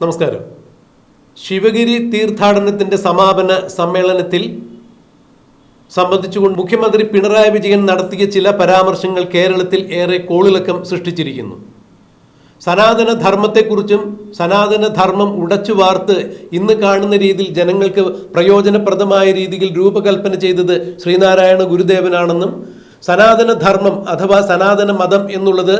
നമസ്കാരം. ശിവഗിരി തീർത്ഥാടനത്തിന്റെ സമാപന സമ്മേളനത്തിൽ സംബന്ധിച്ചുകൊണ്ട് മുഖ്യമന്ത്രി പിണറായി വിജയൻ നടത്തിയ ചില പരാമർശങ്ങൾ കേരളത്തിൽ ഏറെ കോളിളക്കം സൃഷ്ടിച്ചിരിക്കുന്നു. സനാതന ധർമ്മത്തെക്കുറിച്ചും സനാതന ധർമ്മം ഉടച്ചു വാർത്ത് ഇന്ന് കാണുന്ന രീതിയിൽ ജനങ്ങൾക്ക് പ്രയോജനപ്രദമായ രീതിയിൽ രൂപകൽപ്പന ചെയ്തത് ശ്രീനാരായണ ഗുരുദേവനാണെന്നും സനാതന ധർമ്മം അഥവാ സനാതന മതം എന്നുള്ളത്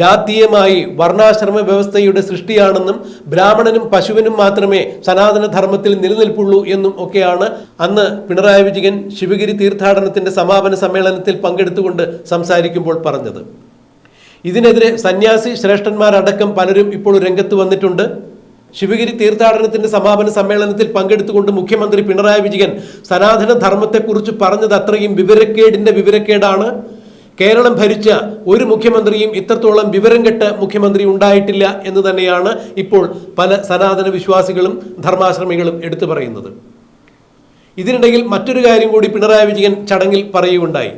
ജാതീയമായി വർണാശ്രമ വ്യവസ്ഥയുടെ സൃഷ്ടിയാണെന്നും ബ്രാഹ്മണനും പശുവിനും മാത്രമേ സനാതന ധർമ്മത്തിൽ നിലനിൽപ്പുള്ളൂ എന്നും ഒക്കെയാണ് അന്ന് പിണറായി വിജയൻ ശിവഗിരി തീർത്ഥാടനത്തിന്റെ സമാപന സമ്മേളനത്തിൽ പങ്കെടുത്തുകൊണ്ട് സംസാരിക്കുമ്പോൾ പറഞ്ഞത്. ഇതിനെതിരെ സന്യാസി ശ്രേഷ്ഠന്മാരടക്കം പലരും ഇപ്പോൾ രംഗത്ത് വന്നിട്ടുണ്ട്. ശിവഗിരി തീർത്ഥാടനത്തിന്റെ സമാപന സമ്മേളനത്തിൽ പങ്കെടുത്തുകൊണ്ട് മുഖ്യമന്ത്രി പിണറായി വിജയൻ സനാതന ധർമ്മത്തെക്കുറിച്ച് പറഞ്ഞത് അത്രയും വിവരക്കേടിന്റെ വിവരക്കേടാണ്. കേരളം ഭരിച്ച ഒരു മുഖ്യമന്ത്രിയും ഇത്രത്തോളം വിവരം കെട്ട മുഖ്യമന്ത്രി ഉണ്ടായിട്ടില്ല എന്ന് തന്നെയാണ് ഇപ്പോൾ പല സനാതന വിശ്വാസികളും ധർമാശ്രമികളും എടുത്തു പറയുന്നത്. ഇതിനിടയിൽ മറ്റൊരു കാര്യം കൂടി പിണറായി വിജയൻ ചടങ്ങിൽ പറയുകയുണ്ടായി.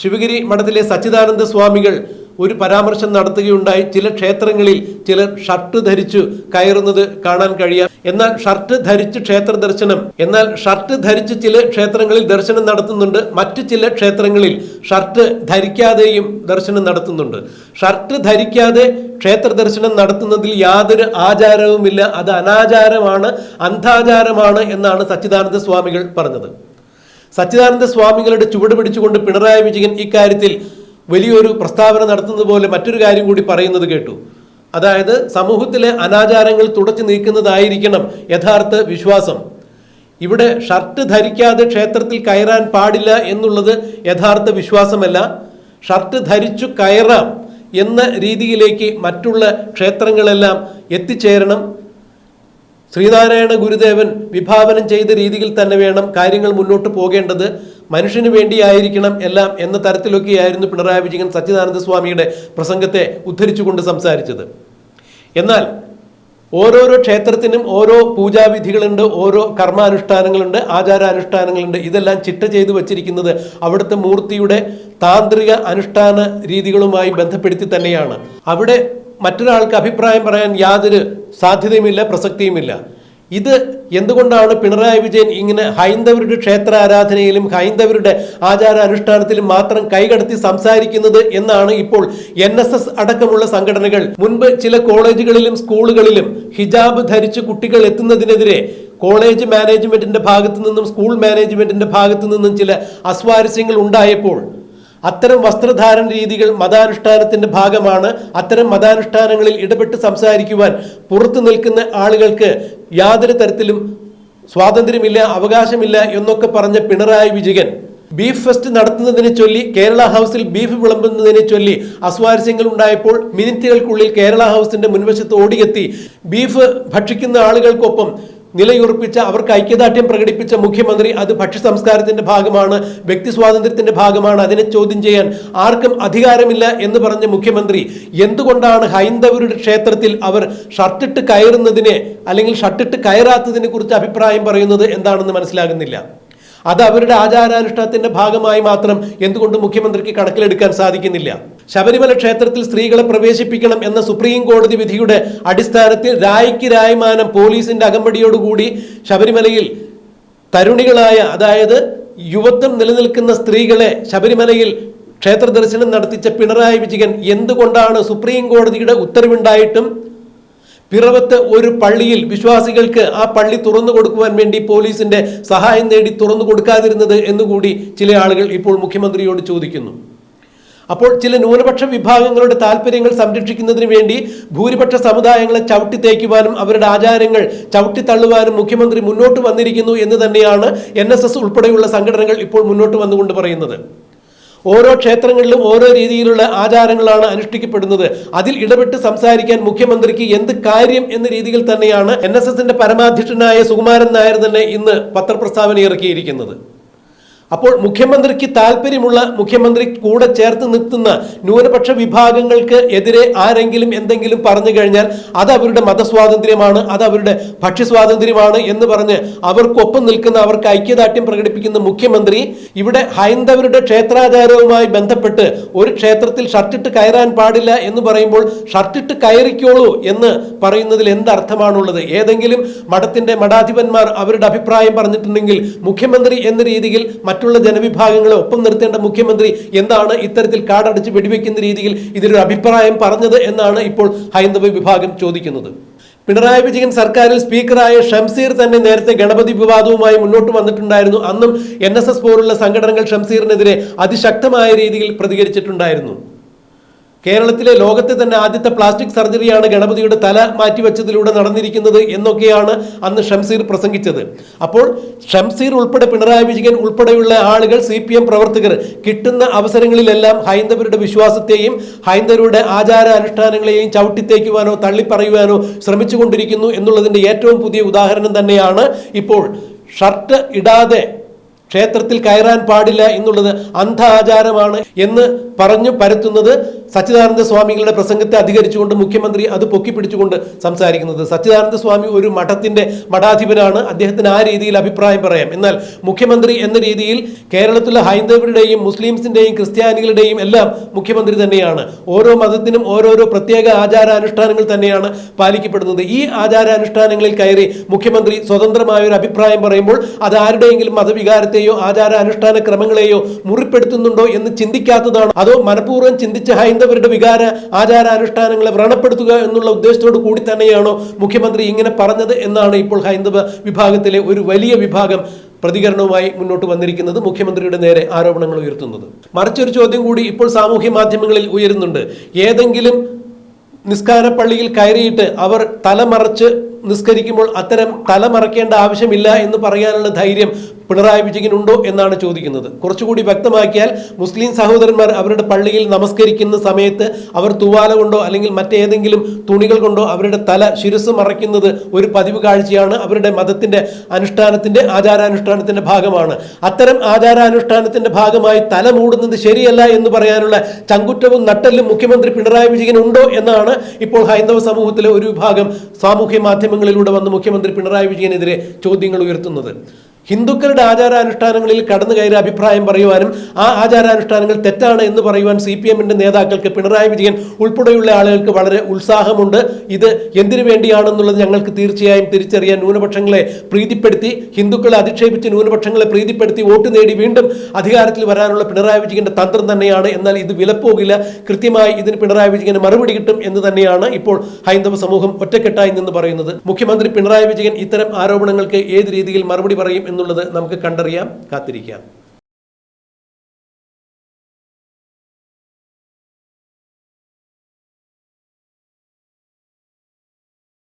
ശിവഗിരി മഠത്തിലെ സച്ചിദാനന്ദ സ്വാമികൾ ഒരു പരാമർശം നടത്തുകയുണ്ടായി. ചില ക്ഷേത്രങ്ങളിൽ ചിലർ ഷർട്ട് ധരിച്ചു കയറുന്നത് കാണാൻ കഴിയാം. എന്നാൽ ഷർട്ട് ധരിച്ച് ക്ഷേത്ര ദർശനം. എന്നാൽ ഷർട്ട് ധരിച്ച് ചില ക്ഷേത്രങ്ങളിൽ ദർശനം നടത്തുന്നുണ്ട്. മറ്റു ചില ക്ഷേത്രങ്ങളിൽ ഷർട്ട് ധരിക്കാതെയും ദർശനം നടത്തുന്നുണ്ട്. ഷർട്ട് ധരിക്കാതെ ക്ഷേത്ര ദർശനം നടത്തുന്നതിൽ യാതൊരു ആചാരവുമില്ല. അത് അനാചാരമാണ് അന്ധാചാരമാണ് എന്നാണ് സച്ചിദാനന്ദ സ്വാമികൾ പറഞ്ഞത്. സച്ചിദാനന്ദ സ്വാമികളുടെ ചുവട് പിടിച്ചുകൊണ്ട് പിണറായി വിജയൻ ഇക്കാര്യത്തിൽ വലിയൊരു പ്രസ്താവന നടത്തുന്നത് പോലെ മറ്റൊരു കാര്യം കൂടി പറയുന്നത് കേട്ടു. അതായത് സമൂഹത്തിലെ അനാചാരങ്ങൾ തുടച്ചു നീക്കുന്നതായിരിക്കണം യഥാർത്ഥ വിശ്വാസം. ഇവിടെ ഷർട്ട് ധരിക്കാതെ ക്ഷേത്രത്തിൽ കയറാൻ പാടില്ല എന്നുള്ളത് യഥാർത്ഥ വിശ്വാസമല്ല. ഷർട്ട് ധരിച്ചു കയറാം എന്ന രീതിയിലേക്ക് മറ്റുള്ള ക്ഷേത്രങ്ങളെല്ലാം എത്തിച്ചേരണം. ശ്രീനാരായണ ഗുരുദേവൻ വിഭാവനം ചെയ്ത രീതിയിൽ തന്നെ വേണം കാര്യങ്ങൾ മുന്നോട്ട് പോകേണ്ടത്. മനുഷ്യന് വേണ്ടിയായിരിക്കണം എല്ലാം എന്ന തരത്തിലൊക്കെയായിരുന്നു പിണറായി വിജയൻ സച്ചിദാനന്ദ സ്വാമിയുടെ പ്രസംഗത്തെ ഉദ്ധരിച്ചുകൊണ്ട് സംസാരിച്ചത്. എന്നാൽ ഓരോരോ ക്ഷേത്രത്തിനും ഓരോ പൂജാവിധികളുണ്ട് ഓരോ കർമാനുഷ്ഠാനങ്ങളുണ്ട് ആചാരാനുഷ്ഠാനങ്ങളുണ്ട്. ഇതെല്ലാം ചിട്ട ചെയ്തു വച്ചിരിക്കുന്നത് അവിടുത്തെ മൂർത്തിയുടെ താന്ത്രിക അനുഷ്ഠാന രീതികളുമായി ബന്ധപ്പെടുത്തി തന്നെയാണ്. അവിടെ മറ്റൊരാൾക്ക് അഭിപ്രായം പറയാൻ യാതൊരു സാധ്യതയുമില്ല പ്രസക്തിയുമില്ല. ഇത് എന്തുകൊണ്ടാണ് പിണറായി വിജയൻ ഇങ്ങനെ ഹൈന്ദവരുടെ ക്ഷേത്ര ആരാധനയിലും ഹൈന്ദവരുടെ ആചാരാനുഷ്ഠാനത്തിലും മാത്രം കൈകടത്തി സംസാരിക്കുന്നത് എന്നാണ് ഇപ്പോൾ എൻ അടക്കമുള്ള സംഘടനകൾ. മുൻപ് ചില കോളേജുകളിലും സ്കൂളുകളിലും ഹിജാബ് ധരിച്ച് കുട്ടികൾ എത്തുന്നതിനെതിരെ കോളേജ് മാനേജ്മെന്റിന്റെ ഭാഗത്തു നിന്നും സ്കൂൾ മാനേജ്മെന്റിന്റെ ഭാഗത്തു നിന്നും ചില അസ്വാരസ്യങ്ങൾ ഉണ്ടായപ്പോൾ അത്തരം വസ്ത്രധാരണ രീതികൾ മതാനുഷ്ഠാനത്തിന്റെ ഭാഗമാണ് അത്തരം മതാനുഷ്ഠാനങ്ങളിൽ ഇടപെട്ട് സംസാരിക്കുവാൻ പുറത്തു നിൽക്കുന്ന ആളുകൾക്ക് യാതൊരു തരത്തിലും സ്വാതന്ത്ര്യമില്ല അവകാശമില്ല എന്നൊക്കെ പറഞ്ഞ പിണറായി വിജയൻ ബീഫ് ഫെസ്റ്റ് നടത്തുന്നതിനെ ചൊല്ലി കേരള ഹൗസിൽ ബീഫ് വിളമ്പുന്നതിനെ ചൊല്ലി അസ്വാരസ്യങ്ങൾ ഉണ്ടായപ്പോൾ മിനിറ്റുകൾക്കുള്ളിൽ കേരള ഹൗസിന്റെ മുൻവശത്ത് ഓടിയെത്തി ബീഫ് ഭക്ഷിക്കുന്ന ആളുകൾക്കൊപ്പം നിലയുറപ്പിച്ച അവർക്ക് ഐക്യദാർഢ്യം പ്രകടിപ്പിച്ച മുഖ്യമന്ത്രി അത് ഭക്ഷ്യ സംസ്കാരത്തിന്റെ ഭാഗമാണ് വ്യക്തി സ്വാതന്ത്ര്യത്തിന്റെ ഭാഗമാണ്. അതിനെ ചോദ്യം ചെയ്യാൻ ആർക്കും അധികാരമില്ല എന്ന് പറഞ്ഞ മുഖ്യമന്ത്രി എന്തുകൊണ്ടാണ് ഹൈന്ദവരുടെ ക്ഷേത്രത്തിൽ അവർ ഷർട്ടിട്ട് കയറുന്നതിനെ അല്ലെങ്കിൽ ഷർട്ടിട്ട് കയറാത്തതിനെ കുറിച്ച് അഭിപ്രായം പറയുന്നത് എന്താണെന്ന് മനസ്സിലാകുന്നില്ല? അത് അവരുടെ ആചാരാനുഷ്ഠാനത്തിന്റെ ഭാഗമായി മാത്രം എന്തുകൊണ്ട് മുഖ്യമന്ത്രിക്ക് കണക്കിലെടുക്കാൻ സാധിക്കുന്നില്ല? ശബരിമല ക്ഷേത്രത്തിൽ സ്ത്രീകളെ പ്രവേശിപ്പിക്കണം എന്ന സുപ്രീം കോടതി വിധിയുടെ അടിസ്ഥാനത്തിൽ രായ്ക്ക് രായ്മാനം പോലീസിന്റെ അകമ്പടിയോടുകൂടി ശബരിമലയിൽ തരുണികളായ അതായത് യുവത്വം നിലനിൽക്കുന്ന സ്ത്രീകളെ ശബരിമലയിൽ ക്ഷേത്ര ദർശനം നടത്തിച്ച പിണറായി വിജയൻ എന്തുകൊണ്ടാണ് സുപ്രീം കോടതിയുടെ ഉത്തരവുണ്ടായിട്ടും പിറവത്ത് ഒരു പള്ളിയിൽ വിശ്വാസികൾക്ക് ആ പള്ളി തുറന്നു കൊടുക്കുവാൻ വേണ്ടി പോലീസിന്റെ സഹായം നേടി തുറന്നു കൊടുക്കാതിരുന്നത് എന്നുകൂടി ചില ആളുകൾ ഇപ്പോൾ മുഖ്യമന്ത്രിയോട് ചോദിക്കുന്നു. അപ്പോൾ ചില ന്യൂനപക്ഷ വിഭാഗങ്ങളുടെ താല്പര്യങ്ങൾ സംരക്ഷിക്കുന്നതിന് വേണ്ടി ഭൂരിപക്ഷ സമുദായങ്ങളെ ചവിട്ടി തേക്കുവാനും അവരുടെ ആചാരങ്ങൾ ചവിട്ടി തള്ളുവാനും മുഖ്യമന്ത്രി മുന്നോട്ട് വന്നിരിക്കുന്നു എന്ന് തന്നെയാണ് എൻ ഉൾപ്പെടെയുള്ള സംഘടനകൾ ഇപ്പോൾ മുന്നോട്ട് വന്നുകൊണ്ട് പറയുന്നത്. ഓരോ ക്ഷേത്രങ്ങളിലും ഓരോ രീതിയിലുള്ള ആചാരങ്ങളാണ് അനുഷ്ഠിക്കപ്പെടുന്നത്. അതിൽ ഇടപെട്ട് സംസാരിക്കാൻ മുഖ്യമന്ത്രിക്ക് എന്ത് കാര്യം എന്ന രീതിയിൽ തന്നെയാണ് എൻ എസ് എസിന്റെ പരമാധ്യക്ഷനായ സുകുമാരൻ നായർ തന്നെ ഇന്ന് പത്രപ്രസ്താവന ഇറക്കിയിരിക്കുന്നത് അപ്പോൾ മുഖ്യമന്ത്രിക്ക് താല്പര്യമുള്ള മുഖ്യമന്ത്രി കൂടെ ചേർത്ത് നിർത്തുന്ന ന്യൂനപക്ഷ വിഭാഗങ്ങൾക്ക് എതിരെ ആരെങ്കിലും എന്തെങ്കിലും പറഞ്ഞു കഴിഞ്ഞാൽ അത് അവരുടെ മതസ്വാതന്ത്ര്യമാണ് അത് അവരുടെ ഭക്ഷ്യസ്വാതന്ത്ര്യമാണ് എന്ന് പറഞ്ഞ് അവർക്കൊപ്പം നിൽക്കുന്ന അവർക്ക് ഐക്യദാർഢ്യം പ്രകടിപ്പിക്കുന്ന മുഖ്യമന്ത്രി ഇവിടെ ഹൈന്ദവരുടെ ക്ഷേത്രാചാരവുമായി ബന്ധപ്പെട്ട് ഒരു ക്ഷേത്രത്തിൽ ഷർട്ടിട്ട് കയറാൻ പാടില്ല എന്ന് പറയുമ്പോൾ ഷർട്ടിട്ട് കയറിക്കോളൂ എന്ന് പറയുന്നതിൽ എന്തർത്ഥമാണുള്ളത്? ഏതെങ്കിലും മഠത്തിന്റെ മഠാധിപന്മാർ അവരുടെ അഭിപ്രായം പറഞ്ഞിട്ടുണ്ടെങ്കിൽ മുഖ്യമന്ത്രി എന്ന രീതിയിൽ മറ്റുള്ള ജനവിഭാഗങ്ങളെ ഒപ്പം നിർത്തേണ്ട മുഖ്യമന്ത്രി എന്താണ് ഇത്തരത്തിൽ കാടടച്ച് വെടിവെക്കുന്ന രീതിയിൽ ഇതിലൊരു അഭിപ്രായം പറഞ്ഞത് എന്നാണ് ഇപ്പോൾ ഹൈന്ദവ വിഭാഗം ചോദിക്കുന്നത്. പിണറായി വിജയൻ സർക്കാരിൽ സ്പീക്കറായ ഷംസീർ തന്നെ നേരത്തെ ഗണപതി വിവാദവുമായി മുന്നോട്ട് വന്നിട്ടുണ്ടായിരുന്നു. അന്നും എൻ പോലുള്ള സംഘടനകൾ ഷംസീറിനെതിരെ അതിശക്തമായ രീതിയിൽ പ്രതികരിച്ചിട്ടുണ്ടായിരുന്നു. കേരളത്തിലെ ലോകത്തെ തന്നെ ആദ്യത്തെ പ്ലാസ്റ്റിക് സർജറിയാണ് ഗണപതിയുടെ തല മാറ്റിവെച്ചതിലൂടെ നടന്നിരിക്കുന്നത് എന്നൊക്കെയാണ് അന്ന് ഷംസീർ പ്രസംഗിച്ചത്. അപ്പോൾ ഷംസീർ ഉൾപ്പെടെ പിണറായി വിജയൻ ഉൾപ്പെടെയുള്ള ആളുകൾ സി പി എം പ്രവർത്തകർ കിട്ടുന്ന അവസരങ്ങളിലെല്ലാം ഹൈന്ദവരുടെ വിശ്വാസത്തെയും ഹൈന്ദവരുടെ ആചാര അനുഷ്ഠാനങ്ങളെയും ചവിട്ടിത്തേക്കുവാനോ തള്ളിപ്പറയുവാനോ ശ്രമിച്ചുകൊണ്ടിരിക്കുന്നു എന്നുള്ളതിന്റെ ഏറ്റവും പുതിയ ഉദാഹരണം തന്നെയാണ് ഇപ്പോൾ ഷർട്ട് ഇടാതെ ക്ഷേത്രത്തിൽ കയറാൻ പാടില്ല എന്നുള്ളത് അന്ധ ആചാരമാണ് എന്ന് പറഞ്ഞു പരത്തുന്നത് സച്ചിദാനന്ദ സ്വാമികളുടെ പ്രസംഗത്തെ അധികരിച്ചുകൊണ്ട് മുഖ്യമന്ത്രി അത് പൊക്കിപ്പിടിച്ചുകൊണ്ട് സംസാരിക്കുന്നത്. സച്ചിദാനന്ദ സ്വാമി ഒരു മഠത്തിന്റെ മഠാധിപനാണ്. അദ്ദേഹത്തിന് ആ രീതിയിൽ അഭിപ്രായം പറയാം. എന്നാൽ മുഖ്യമന്ത്രി എന്ന രീതിയിൽ കേരളത്തിലെ ഹൈന്ദവരുടെയും മുസ്ലിംസിന്റെയും ക്രിസ്ത്യാനികളുടെയും എല്ലാം മുഖ്യമന്ത്രി തന്നെയാണ്. ഓരോ മതത്തിനും ഓരോരോ പ്രത്യേക ആചാരാനുഷ്ഠാനങ്ങൾ തന്നെയാണ് പാലിക്കപ്പെടുന്നത്. ഈ ആചാരാനുഷ്ഠാനങ്ങളിൽ കയറി മുഖ്യമന്ത്രി സ്വതന്ത്രമായ ഒരു അഭിപ്രായം പറയുമ്പോൾ അത് ആരുടെയെങ്കിലും മതവികാരത്തെയോ ആചാരാനുഷ്ഠാന ക്രമങ്ങളെയോ മുറിപ്പെടുത്തുന്നുണ്ടോ എന്ന് ചിന്തിക്കാത്തതാണ്. അതോ മനഃപൂർവം ചിന്തിച്ച ഹൈന്ദവരുടെ വികാര ആചാര അനുഷ്ഠാനങ്ങളെ വ്രണപ്പെടുത്തുക എന്നുള്ള ഉദ്ദേശത്തോടു കൂടി തന്നെയാണോ മുഖ്യമന്ത്രി ഇങ്ങനെ പറഞ്ഞത് എന്നാണ് ഇപ്പോൾ ഹൈന്ദവ വിഭാഗത്തിലെ ഒരു വലിയ വിഭാഗം പ്രതികരണവുമായി മുന്നോട്ട് വന്നിരിക്കുന്നത് മുഖ്യമന്ത്രിയുടെ നേരെ ആരോപണങ്ങൾ ഉയർത്തുന്നത്. മറിച്ചൊരു ചോദ്യം കൂടി ഇപ്പോൾ സാമൂഹ്യ മാധ്യമങ്ങളിൽ ഉയരുന്നുണ്ട്. ഏതെങ്കിലും നിസ്കാര പള്ളിയിൽ കയറിയിട്ട് അവർ തലമറച്ച് നിസ്കരിക്കുമ്പോൾ അത്തരം തലമറക്കേണ്ട ആവശ്യമില്ല എന്ന് പറയാനുള്ള ധൈര്യം പിണറായി വിജയൻ ഉണ്ടോ എന്നാണ് ചോദിക്കുന്നത്. കുറച്ചുകൂടി വ്യക്തമാക്കിയാൽ മുസ്ലിം സഹോദരന്മാർ അവരുടെ പള്ളിയിൽ നമസ്കരിക്കുന്ന സമയത്ത് അവർ തുവാല കൊണ്ടോ അല്ലെങ്കിൽ മറ്റേതെങ്കിലും തുണികൾ കൊണ്ടോ അവരുടെ തല ശിരസ് മറയ്ക്കുന്നത് ഒരു പതിവ് കാഴ്ചയാണ്. അവരുടെ മതത്തിന്റെ അനുഷ്ഠാനത്തിന്റെ ആചാരാനുഷ്ഠാനത്തിന്റെ ഭാഗമാണ്. അത്തരം ആചാരാനുഷ്ഠാനത്തിന്റെ ഭാഗമായി തല മൂടുന്നത് ശരിയല്ല എന്ന് പറയാനുള്ള ചങ്കുറ്റവും നട്ടലും മുഖ്യമന്ത്രി പിണറായി വിജയൻ ഉണ്ടോ എന്നാണ് ഇപ്പോൾ ഹൈന്ദവ സമൂഹത്തിലെ ഒരു വിഭാഗം സാമൂഹ്യ മാധ്യമങ്ങളിലൂടെ വന്ന് മുഖ്യമന്ത്രി പിണറായി വിജയനെതിരെ ചോദ്യങ്ങൾ ഉയർത്തുന്നത്. ഹിന്ദുക്കളുടെ ആചാരാനുഷ്ഠാനങ്ങളിൽ കടന്നു കയറി അഭിപ്രായം പറയുവാനും ആ ആചാരാനുഷ്ഠാനങ്ങൾ തെറ്റാണ് എന്ന് പറയുവാൻ സി പി എമ്മിന്റെ നേതാക്കൾക്ക് പിണറായി വിജയൻ ഉൾപ്പെടെയുള്ള ആളുകൾക്ക് വളരെ ഉത്സാഹമുണ്ട്. ഇത് എന്തിനു വേണ്ടിയാണെന്നുള്ളത് ഞങ്ങൾക്ക് തീർച്ചയായും തിരിച്ചറിയാൻ ന്യൂനപക്ഷങ്ങളെ പ്രീതിപ്പെടുത്തി ഹിന്ദുക്കളെ അധിക്ഷേപിച്ച് ന്യൂനപക്ഷങ്ങളെ പ്രീതിപ്പെടുത്തി വോട്ട് നേടി വീണ്ടും അധികാരത്തിൽ വരാനുള്ള പിണറായി വിജയന്റെ തന്ത്രം തന്നെയാണ്. എന്നാൽ ഇത് വിലപ്പോകില്ല. കൃത്യമായി ഇതിന് പിണറായി വിജയന് മറുപടി കിട്ടും എന്ന് തന്നെയാണ് ഇപ്പോൾ ഹൈന്ദവ സമൂഹം ഒറ്റക്കെട്ടായി നിന്ന് പറയുന്നത്. മുഖ്യമന്ത്രി പിണറായി വിജയൻ ഇത്തരം ആരോപണങ്ങൾക്ക് ഏത് രീതിയിൽ മറുപടി പറയും എന്നുള്ളത് നമുക്ക് കണ്ടറിയാം കാത്തിരിക്കാം.